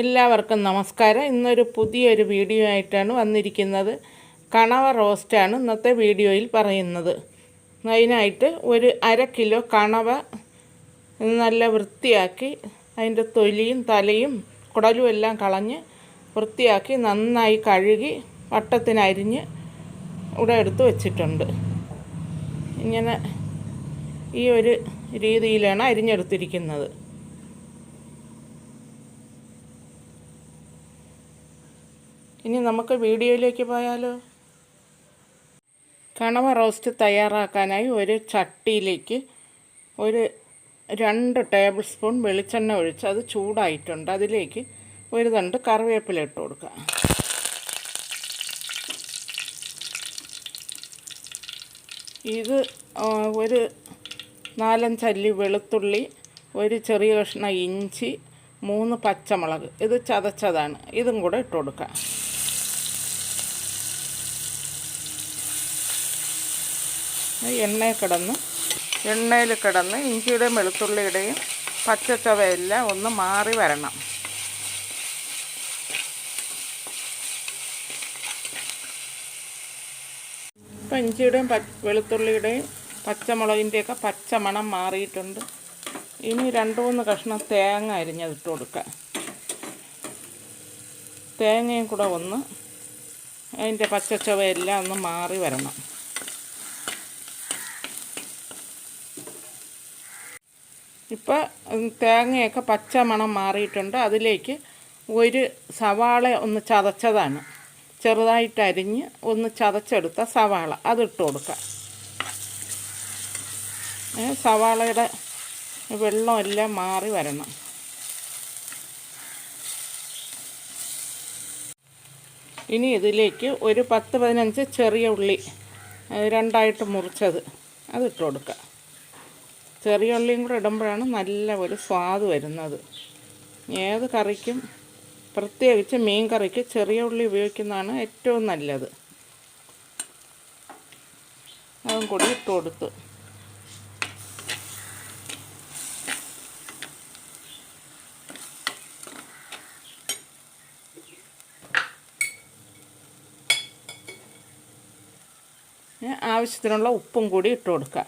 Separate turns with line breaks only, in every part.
എല്ലാവർക്കും നമസ്കാരം. ഇന്നൊരു പുതിയൊരു വീഡിയോ ആയിട്ടാണ് വന്നിരിക്കുന്നത്. കണവ റോസ്റ്റാണ് ഇന്നത്തെ വീഡിയോയിൽ പറയുന്നത്. അതിനായിട്ട് ഒരു അര കിലോ കണവ നല്ല വൃത്തിയാക്കി അതിന്റെ തൊലിയും തലയും കുടലും എല്ലാം കളഞ്ഞ് വൃത്തിയാക്കി നന്നായി കഴുകി വട്ടത്തിനരിഞ്ഞ് ഇവിടെ എടുത്ത് വച്ചിട്ടുണ്ട്. ഇങ്ങനെ ഈ ഒരു രീതിയിലാണ് അരിഞ്ഞെടുത്തിരിക്കുന്നത്. ഇനി നമുക്ക് വീഡിയോയിലേക്ക് പോയാലോ? കണവ റോസ്റ്റ് തയ്യാറാക്കാനായി ഒരു ചട്ടിയിലേക്ക് ഒരു രണ്ട് ടേബിൾ സ്പൂൺ വെളിച്ചെണ്ണ ഒഴിച്ച് അത് ചൂടായിട്ടുണ്ട്. അതിലേക്ക് ഒരു തണ്ട് കറിവേപ്പില ഇട്ട് കൊടുക്കുക. ഇത് ഒരു നാലഞ്ചല്ലി വെളുത്തുള്ളി ഒരു ചെറിയ കഷ്ണം ഇഞ്ചി മൂന്ന് പച്ചമുളക്. ഇത് ചതച്ചതാണ്. ഇതും കൂടെ ഇട്ട് കൊടുക്കുക. എണ്ണയിൽ കിടന്ന് എണ്ണയിൽ കിടന്ന് ഇഞ്ചിയുടെയും വെളുത്തുള്ളിയുടെയും പച്ചച്ചവയെല്ലാം ഒന്ന് മാറി വരണം. ഇപ്പം ഇഞ്ചിയുടെയും വെളുത്തുള്ളിയുടെയും പച്ചമുളകിന്റെയൊക്കെ പച്ചമണം മാറിയിട്ടുണ്ട്. ഇനി രണ്ട് മൂന്ന് കഷ്ണം തേങ്ങ അരിഞ്ഞതിട്ട് കൊടുക്കാം തേങ്ങയും കൂടെ ഒന്ന് അതിന്റെ പച്ചച്ചവയെല്ലാം ഒന്ന് മാറി വരണം. ഇപ്പോൾ തേങ്ങയൊക്കെ പച്ച മണം മാറിയിട്ടുണ്ട്. അതിലേക്ക് ഒരു സവാള ഒന്ന് ചതച്ചതാണ്. ചെറുതായിട്ട് അരിഞ്ഞ് ഒന്ന് ചതച്ചെടുത്ത സവാള. അതിട്ട് കൊടുക്കാം. സവാളയുടെ വെള്ളമെല്ലാം മാറി വരണം. ഇനി ഇതിലേക്ക് ഒരു പത്ത് പതിനഞ്ച് ചെറിയ ഉള്ളി രണ്ടായിട്ട് മുറിച്ചത്. അതിട്ട് കൊടുക്കുക ചെറിയ ഉള്ളിയും കൂടെ ഇടുമ്പോഴാണ് നല്ല ഒരു സ്വാദ് വരുന്നത്. ഏത് കറിക്കും പ്രത്യേകിച്ച് മീൻ കറിക്ക് ചെറിയ ഉള്ളി ഉപയോഗിക്കുന്നതാണ് ഏറ്റവും നല്ലത്. അതും കൂടി ഇട്ട് കൊടുത്തു. ആവശ്യത്തിനുള്ള ഉപ്പും കൂടി ഇട്ട് കൊടുക്കുക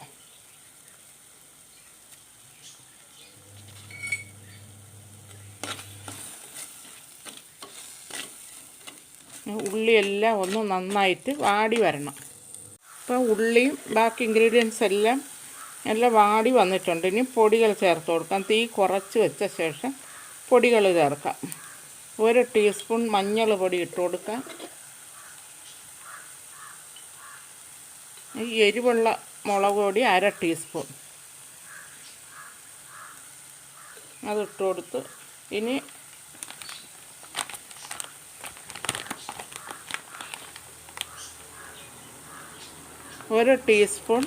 ഉള്ളിയെല്ലാം ഒന്ന് നന്നായിട്ട് വാടി വരണം. അപ്പോൾ ഉള്ളിയും ബാക്കി ഇൻഗ്രീഡിയൻസ് എല്ലാം എല്ലാം വാടി വന്നിട്ടുണ്ട്. ഇനി പൊടികൾ ചേർത്ത് കൊടുക്കാം. തീ കുറച്ച് വെച്ച ശേഷം പൊടികൾ ചേർക്കാം. ഒരു ടീസ്പൂൺ മഞ്ഞൾ പൊടി ഇട്ട് കൊടുക്കാം. ഈ എരിവുള്ള മുളക് പൊടി അര ടീസ്പൂൺ അതിട്ട് കൊടുത്ത് ഇനി ഒരു ടീസ്പൂൺ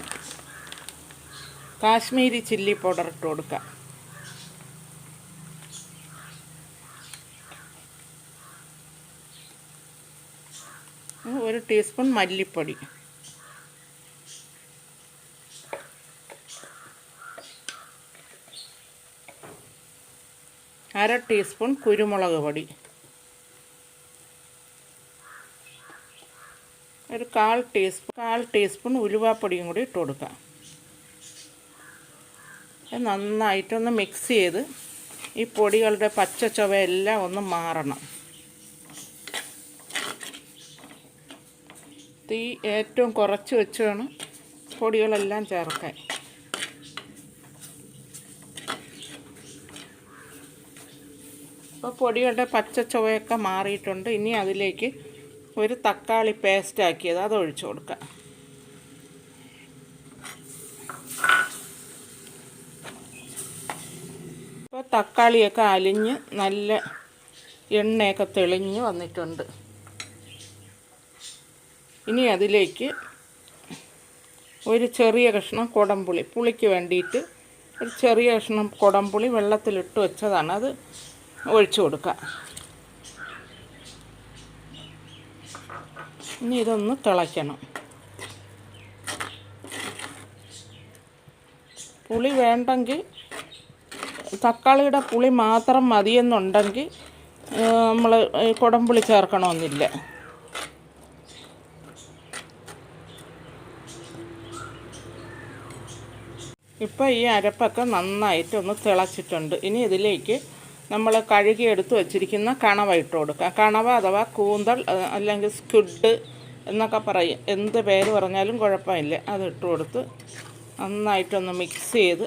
കാശ്മീരി ചില്ലി പൗഡർ ഇട്ട് കൊടുക്കുക. ഒരു ടീസ്പൂൺ മല്ലിപ്പൊടി. അര ടീസ്പൂൺ കുരുമുളക് പൊടി. ഒരു കാൽ ടീസ്പൂൺ കാൽ ടീസ്പൂൺ ഉലുവാപ്പൊടിയും കൂടി ഇട്ട് കൊടുക്കാം നന്നായിട്ടൊന്ന് മിക്സ് ചെയ്ത് ഈ പൊടികളുടെ പച്ച ചുവയെല്ലാം ഒന്ന് മാറണം. തീ ഏറ്റവും കുറച്ച് വെച്ച് വേണം പൊടികളെല്ലാം ചേർക്കാൻ. ഇപ്പോൾ പൊടികളുടെ പച്ച ചുവയൊക്കെ മാറിയിട്ടുണ്ട്. ഇനി അതിലേക്ക് ഒരു തക്കാളി പേസ്റ്റ് ആക്കിയത്. അത് ഒഴിച്ചു കൊടുക്കാം ഇപ്പോൾ തക്കാളിയൊക്കെ അലിഞ്ഞ് നല്ല എണ്ണയൊക്കെ തെളിഞ്ഞ് വന്നിട്ടുണ്ട്. ഇനി അതിലേക്ക് ഒരു ചെറിയ കഷ്ണം കുടംപുളി. പുളിക്ക് വേണ്ടിയിട്ട് ഒരു ചെറിയ കഷ്ണം കുടംപുളി വെള്ളത്തിലിട്ട് വെച്ചതാണ്. അത് ഒഴിച്ചു കൊടുക്കുക. ഇനി ഇതൊന്ന് തിളയ്ക്കണം. പുളി വേണ്ടെങ്കിൽ തക്കാളിയുടെ പുളി മാത്രം മതിയെന്നുണ്ടെങ്കിൽ നമ്മൾ കുടംപുളി ചേർക്കണമെന്നില്ല. ഇപ്പോൾ ഈ അരപ്പൊക്കെ നന്നായിട്ട് ഒന്ന് തിളച്ചിട്ടുണ്ട്. ഇനി ഇതിലേക്ക് നമ്മൾ കഴുകി എടുത്തു വച്ചിരിക്കുന്ന കണവ ഇട്ട് കൊടുക്കുക. കണവ അഥവാ കൂന്തൽ അല്ലെങ്കിൽ സ്ക്വിഡ് എന്നൊക്കെ പറയും. എന്ത് പേര് പറഞ്ഞാലും കുഴപ്പമില്ല. അത് ഇട്ട് കൊടുത്ത് നന്നായിട്ടൊന്ന് മിക്സ് ചെയ്ത്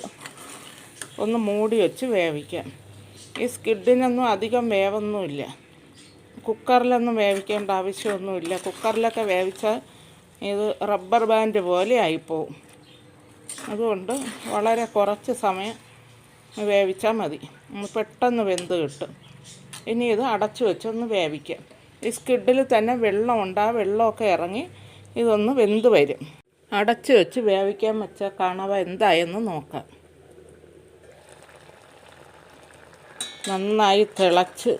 ഒന്ന് മൂടി വെച്ച് വേവിക്കാം. ഈ സ്കിഡിനൊന്നും അധികം വേവൊന്നുമില്ല. കുക്കറിലൊന്നും വേവിക്കേണ്ട ആവശ്യമൊന്നുമില്ല. കുക്കറിലൊക്കെ വേവിച്ചാൽ ഇത് റബ്ബർ ബാൻഡ് പോലെ ആയിപ്പോവും. അതുകൊണ്ട് വളരെ കുറച്ച് സമയം വേവിച്ചാൽ മതി. പെട്ടെന്ന് വെന്ത് കിട്ടും. ഇനി ഇത് അടച്ചു വെച്ചൊന്ന് വേവിക്കാം. ഈ സ്കിഡിൽ തന്നെ വെള്ളമുണ്ട് ആ വെള്ളമൊക്കെ ഇറങ്ങി ഇതൊന്ന് വെന്ത് വരും. അടച്ചു വെച്ച് വേവിക്കാൻ വെച്ച കാണവ എന്തായെന്ന് നോക്കാം. നന്നായി തിളച്ച്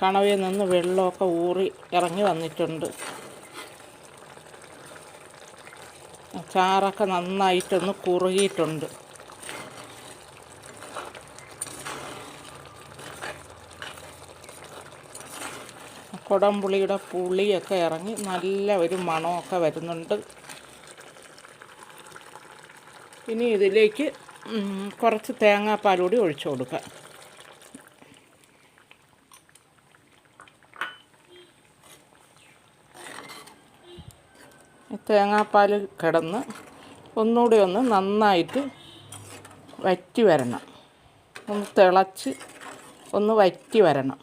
കണവയിൽ നിന്ന് വെള്ളമൊക്കെ ഊറി ഇറങ്ങി വന്നിട്ടുണ്ട്. ചാറൊക്കെ നന്നായിട്ടൊന്ന് കുറുകിയിട്ടുണ്ട്. കുടംപുളിയുടെ പുളിയൊക്കെ ഇറങ്ങി നല്ല ഒരു മണമൊക്കെ വരുന്നുണ്ട്. ഇനി ഇതിലേക്ക് കുറച്ച് തേങ്ങാപ്പാലൂടി ഒഴിച്ചു കൊടുക്കാം തേങ്ങാപ്പാൽ കിടന്ന് ഒന്നുകൂടി ഒന്ന് നന്നായിട്ട് വറ്റി വരണം. ഒന്ന് തിളച്ച് ഒന്ന് വറ്റി വരണം.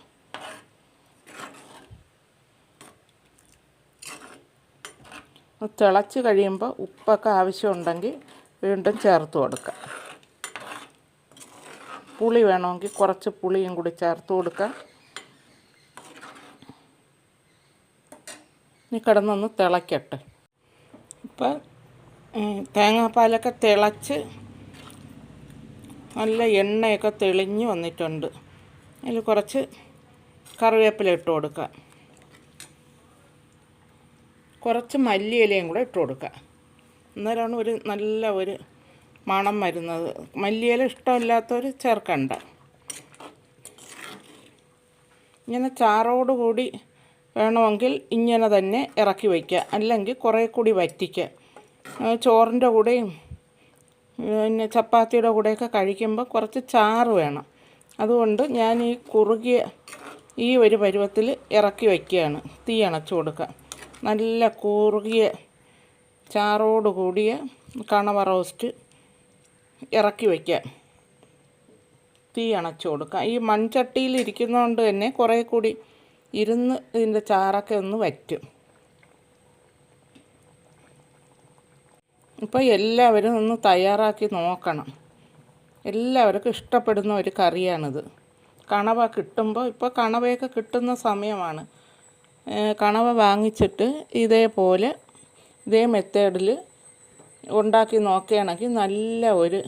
തിളച്ച് കഴിയുമ്പോൾ ഉപ്പൊക്കെ ആവശ്യമുണ്ടെങ്കിൽ വീണ്ടും ചേർത്ത് കൊടുക്കാം പുളി വേണമെങ്കിൽ കുറച്ച് പുളിയും കൂടി ചേർത്ത് കൊടുക്കാം ഇനി കിടന്നൊന്ന് തിളയ്ക്കട്ടെ ഇപ്പം തേങ്ങാപ്പാലൊക്കെ തിളച്ച് നല്ല എണ്ണയൊക്കെ തെളിഞ്ഞ് വന്നിട്ടുണ്ട്. അതിൽ കുറച്ച് കറിവേപ്പില ഇട്ട് കൊടുക്കുക. കുറച്ച് മല്ലിയിലയും കൂടെ ഇട്ട് കൊടുക്കുക. അന്നേരമാണ് ഒരു നല്ല ഒരു മണം വരുന്നത്. മല്ലിയില ഇഷ്ടമില്ലാത്തവർ ചേർക്കണ്ട. ഇങ്ങനെ ചാറോടുകൂടി വേണമെങ്കിൽ ഇങ്ങനെ തന്നെ ഇറക്കി വയ്ക്കുക. അല്ലെങ്കിൽ കുറേ കൂടി വറ്റിക്കുക. ചോറിന്റെ കൂടെയും പിന്നെ ചപ്പാത്തിയുടെ കൂടെയൊക്കെ കഴിക്കുമ്പോൾ കുറച്ച് ചാറ് വേണം. അതുകൊണ്ട് ഞാൻ ഈ കുറുകിയ ഈ ഒരു പരുവത്തിൽ ഇറക്കി വയ്ക്കുകയാണ്. തീ അണച്ചു കൊടുക്കുക. നല്ല കൂറുകിയ ചാറോട് കൂടിയ കണവ റോസ്റ്റ് ഇറക്കി വയ്ക്കുക തീ അണച്ചു കൊടുക്കുക ഈ മൺചട്ടിയിൽ ഇരിക്കുന്നതുകൊണ്ട് തന്നെ കുറേ കൂടി ഇരുന്ന് ഇതിന്റെ ചാറൊക്കെ ഒന്ന് വറ്റും. ഇപ്പോൾ എല്ലാവരും ഒന്ന് തയ്യാറാക്കി നോക്കണം. എല്ലാവർക്കും ഇഷ്ടപ്പെടുന്ന ഒരു കറിയാണിത്. കണവ കിട്ടുമ്പോൾ ഇപ്പോൾ കണവയൊക്കെ കിട്ടുന്ന സമയമാണ്. കണവ വാങ്ങിച്ചിട്ട് ഇതേപോലെ ഇതേ മെത്തേഡിൽ ഉണ്ടാക്കി നോക്കുകയാണെങ്കിൽ നല്ല ഒരു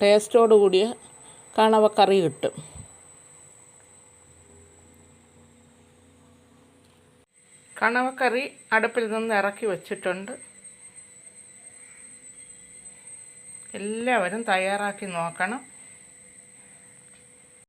ടേസ്റ്റോട് കൂടിയ കണവക്കറി കിട്ടും. കണവക്കറി അടുപ്പിൽ നിന്ന് ഇറക്കി വച്ചിട്ടുണ്ട്. എല്ലാവരും തയ്യാറാക്കി നോക്കണം.